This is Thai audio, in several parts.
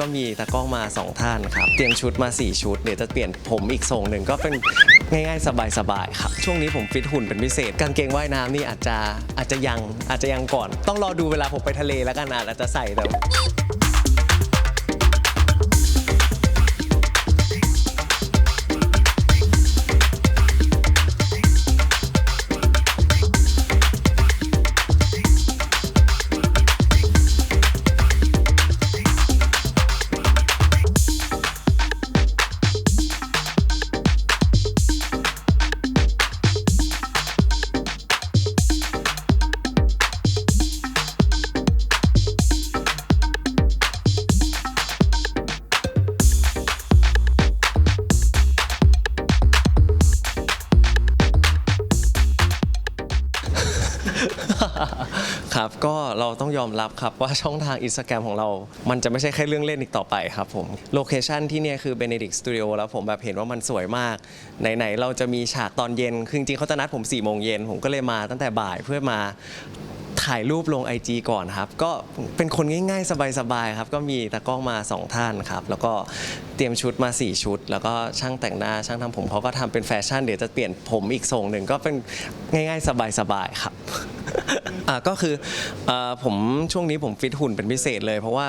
ก็มีตากล้องมา 2 ท่านครับ เตรียมชุดมา 4 ชุด เดี๋ยวจะเปลี่ยนผมอีกทรงหนึ่งก็เป็นง่ายๆ สบายๆครับ ช่วงนี้ผมฟิตหุ่นเป็นพิเศษ กางเกงว่ายน้ำนี่อาจจะอาจจะยังอาจจะยังก่อน ต้องรอดูเวลาผมไปทะเลแล้วกันอาจจะใส่แต่ ครับก็เราต้องยอมรับครับว่าช่องทางอินสตาแกรมของเรา มันจะไม่ใช่แค่เรื่องเล่นอีกต่อไปครับผมโลเคชันที่เนี่ยคือ Benedict Studio แล้วผมแบบเห็นว่ามันสวยมาก ไหน ๆ เราจะมีฉากตอนเย็น คือจริงๆเขาจะนัดผม4ี่โมงเย็นผมก็เลยมาตั้งแต่บ่ายเพื่อมาถ่ายรูปลง IG ก่อนครับ ก็เป็นคนง่ายๆ สบายๆครับ ก็มีตากล้องมา 2 ท่านครับ แล้วก็เตรียมชุดมา 4 ชุด แล้วก็ช่างแต่งหน้าช่างทำผมเขาก็ทำเป็นแฟชั่นเดี๋ยวจะเปลี่ยนผมอีกทรงหนึ่งก็เป็นง่ายๆ สบายๆครับ อ่าก็คืออ่อผมช่วงนี้ผมฟิตหุ่นเป็นพิเศษเลย เพราะว่า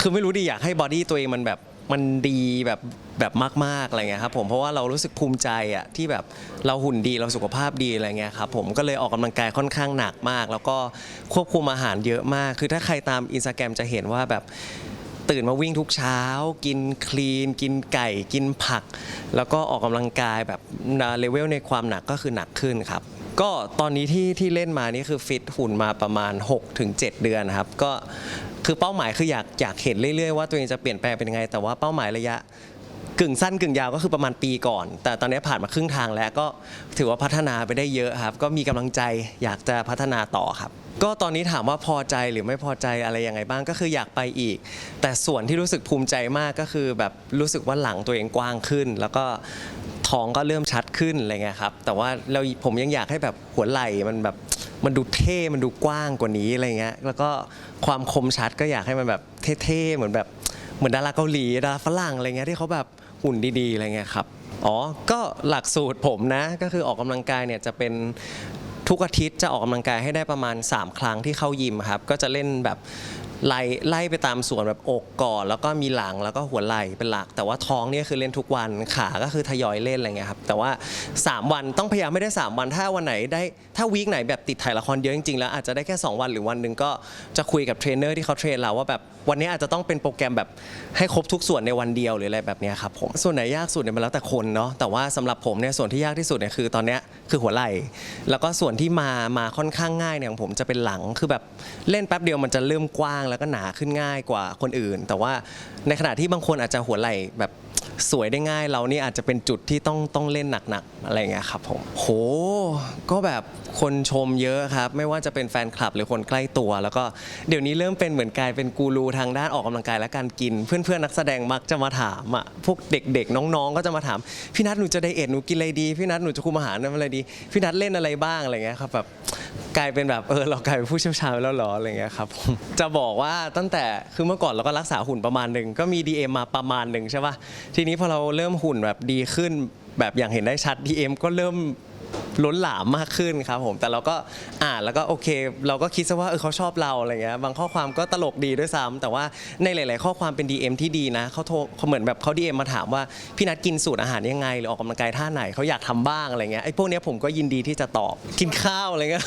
คือไม่รู้ดิอยากให้บอดี้ตัวเองมันแบบมันดีแบบแบบมากๆอะไรเงี้ยครับผมเพราะว่าเรารู้สึกภูมิใจอะที่แบบเราหุ่นดีเราสุขภาพดีอะไรเงี้ยครับผมก็เลยออกกำลังกายค่อนข้างหนักมาก แล้วก็ควบคุมอาหารเยอะมาก คือถ้าใครตามอินสตาแกรมจะเห็นว่าแบบตื่นมาวิ่งทุกเช้า กินคลีน กินไก่ กินผัก แล้วก็ออกกำลังกายแบบเลเวลในความหนักก็คือหนักขึ้นครับ ก็ตอนนี้ที่ที่เล่นมานี่คือฟิตหุ่นมาประมาณ 6-7 เดือนครับ ก็คือเป้าหมายคืออยากอยากเห็นเรื่อยๆว่าตัวเองจะเปลี่ยนแปลงเป็นยังไง แต่ว่าเป้าหมายระยะกึ่งสั้นกึ่งยาวก็คือประมาณปีก่อน แต่ตอนนี้ผ่านมาครึ่งทางแล้วก็ถือว่าพัฒนาไปได้เยอะครับ ก็มีกำลังใจอยากจะพัฒนาต่อครับ ก็ตอนนี้ถามว่าพอใจหรือไม่พอใจอะไรยังไงบ้างก็คืออยากไปอีก แต่ส่วนที่รู้สึกภูมิใจมากก็คือแบบรู้สึกว่าหลังตัวเองกว้างขึ้น แล้วก็ ท้องก็เริ่มชัดขึ้นอะไรเงี้ยครับ แต่ว่าเราผมยังอยากให้แบบหัวไหล่มันแบบมันดูเท่มันดูกว้างกว่านี้อะไรเงี้ยแล้วก็ความคมชัดก็อยากให้มันแบบเท่ๆเหมือนแบบเหมือนดาราเกาหลีดาราฝรั่งอะไรเงี้ยที่เขาแบบหุ่นดีๆอะไรเงี้ยครับอ๋อก็หลักสูตรผมนะก็คือออกกำลังกายเนี่ยจะเป็นทุกอาทิตย์จะออกกำลังกายให้ได้ประมาณ 3 ครั้งที่เข้ายิมครับก็จะเล่นแบบ ไล่ไล่ไปตามส่วนแบบอกก่อน แล้วก็มีหลังแล้วก็หัวไหล่เป็นหลัก แต่ว่าท้องเนี่ยคือเล่นทุกวันขาก็คือทยอยเล่นอะไรเงี้ยครับแต่ว่า 3 วันต้องพยายามไม่ได้ 3 วัน ถ้าวันไหนได้ถ้าวีคไหนแบบติดถ่ายละครเยอะจริงๆแล้วอาจจะได้แค่ 2 วันหรือวันหนึ่งก็จะคุยกับเทรนเนอร์ที่เขาเทรนเราว่าแบบวันนี้อาจจะต้องเป็นโปรแกรมแบบให้ครบทุกส่วนในวันเดียวหรืออะไรแบบเนี้ยครับผมส่วนไหนยากสุดเนี่ยมันแล้วแต่คนเนาะแต่ว่าสำหรับผมเนี่ยส่วนที่ยากที่สุดเนี่ยคือตอนเนี้ยคือหัวไหล่แล้วก็ส่วนที่มามาค่อนข้างง่ายเนี่ยของผมจะเป็นหลังคือแบบเล่นแป๊บเดียวมันจะเริ่มกว้างแล้วก็หนาขึ้นง่ายกว่าคนอื่น แต่ว่าในขณะที่บางคนอาจจะหัวไหล่แบบสวยได้ง่าย เรานี่อาจจะเป็นจุดที่ต้องต้องเล่นหนักๆอะไรเงี้ยครับผมโหก็แบบคนชมเยอะครับ ไม่ว่าจะเป็นแฟนคลับหรือคนใกล้ตัว แล้วก็เดี๋ยวนี้เริ่มเป็นเหมือนกลายเป็นกูรูทางด้านออกกำลังกายและการกิน เพื่อนๆนักแสดงมักจะมาถามอะพวกเด็กๆ น้องๆ ก็จะมาถาม พี่นัทหนูจะไดเอทหนูกินอะไรดีพี่นัทหนูจะคุมอาหารอะไรดีพี่นัทเล่นอะไรบ้างอะไรเงี้ยครับแบบ กลายเป็นแบบเออเรากลายเป็นผู้เชี่ยวชาญแล้วเหรออะไรเงี้ยครับผมจะบอกว่าตั้งแต่คือเมื่อก่อนเราก็รักษาหุ่นประมาณหนึ่งก็มี DM มาประมาณหนึ่งใช่ป่ะทีนี้พอเราเริ่มหุ่นแบบดีขึ้น แบบอย่างเห็นได้ชัด DM ก็เริ่ม ล้นหลามมากขึ้นครับผมแต่เราก็อ่านแล้วก็โอเค เราก็คิดซะว่าเออเขาชอบเราอะไรเงี้ยบางข้อความก็ตลกดีด้วยซ้ำแต่ว่าในหลาย ๆ ข้อความเป็น DM ที่ดีนะเขาโทรเขาเหมือนแบบเขา DM มาถามว่าพี่นัดกินสูตรอาหารยังไง หรือออกกำลังกายท่าไหนเขาอยากทำบ้างอะไรเงี้ยไอ้พวกเนี้ยผมก็ยินดีที่จะตอบกินข้าวอะไรเงี้ย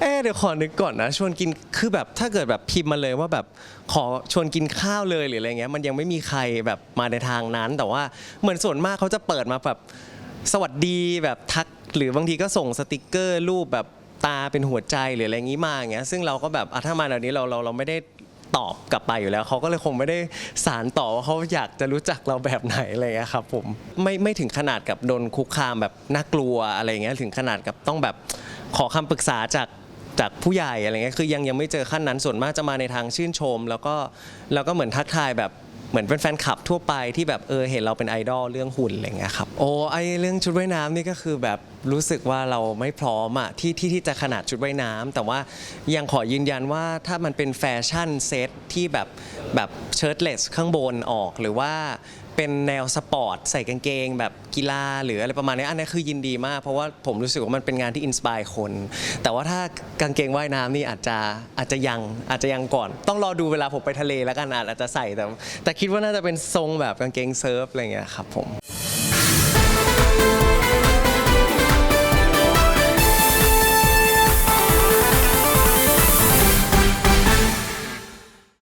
เอ๊ะเดี๋ยวขอนึกก่อนนะชวนกินคือแบบถ้าเกิดแบบพิมพ์มาเลยว่าแบบขอชวนกินข้าวเลยหรืออะไรเงี้ยมันยังไม่มีใครแบบมาในทางนั้น แต่ว่าเหมือนส่วนมากเขาจะเปิดมาแบบ สวัสดีแบบทักหรือบางทีก็ส่งสติกเกอร์รูปแบบตาเป็นหัวใจหรืออะไรอย่างงี้มาอย่างเงี้ยซึ่งเราก็แบบอะถ้ามาแบบนี้เราเราเราไม่ได้ตอบกลับไปอยู่แล้วเขาก็เลยคงไม่ได้สารต่อว่าเขาอยากจะรู้จักเราแบบไหนอะไรเงี้ยครับผมไม่ไม่ถึงขนาดกับโดนคุกคามแบบน่ากลัวอะไรเงี้ยถึงขนาดกับต้องแบบขอคำปรึกษาจากจากผู้ใหญ่อะไรเงี้ยคือยังยังไม่เจอขั้นนั้นส่วนมากจะมาในทางชื่นชม แล้วก็แล้วก็เหมือนทักทายแบบ เหมือนเป็นแฟนคลับทั่วไปที่แบบเออเห็นเราเป็นไอดอลเรื่องหุ่นอะไรเงี้ยครับโอ้ไอเรื่องชุดว่ายน้ำนี่ก็คือแบบรู้สึกว่าเราไม่พร้อมอะที่ที่ที่จะขนาดชุดว่ายน้ำแต่ว่ายังขอยืนยันว่าถ้ามันเป็นแฟชั่นเซตที่แบบแบบเชิ้ตเลสข้างบนออกหรือว่า เป็นแนวสปอร์ตใส่กางเกง แบบกีฬาหรืออะไรประมาณนี้อันนี้คือยินดีมาก เพราะว่าผมรู้สึกว่ามันเป็นงานที่อินสปายคน แต่ว่าถ้ากางเกงว่ายน้ำนี่อาจจะอาจจะยังอาจจะยังก่อน ต้องรอดูเวลาผมไปทะเลแล้วกันอาจจะใส่แต่แต่คิดว่าน่าจะเป็นทรงแบบกางเกงเซิร์ฟอะไรอย่างเงี้ยครับผม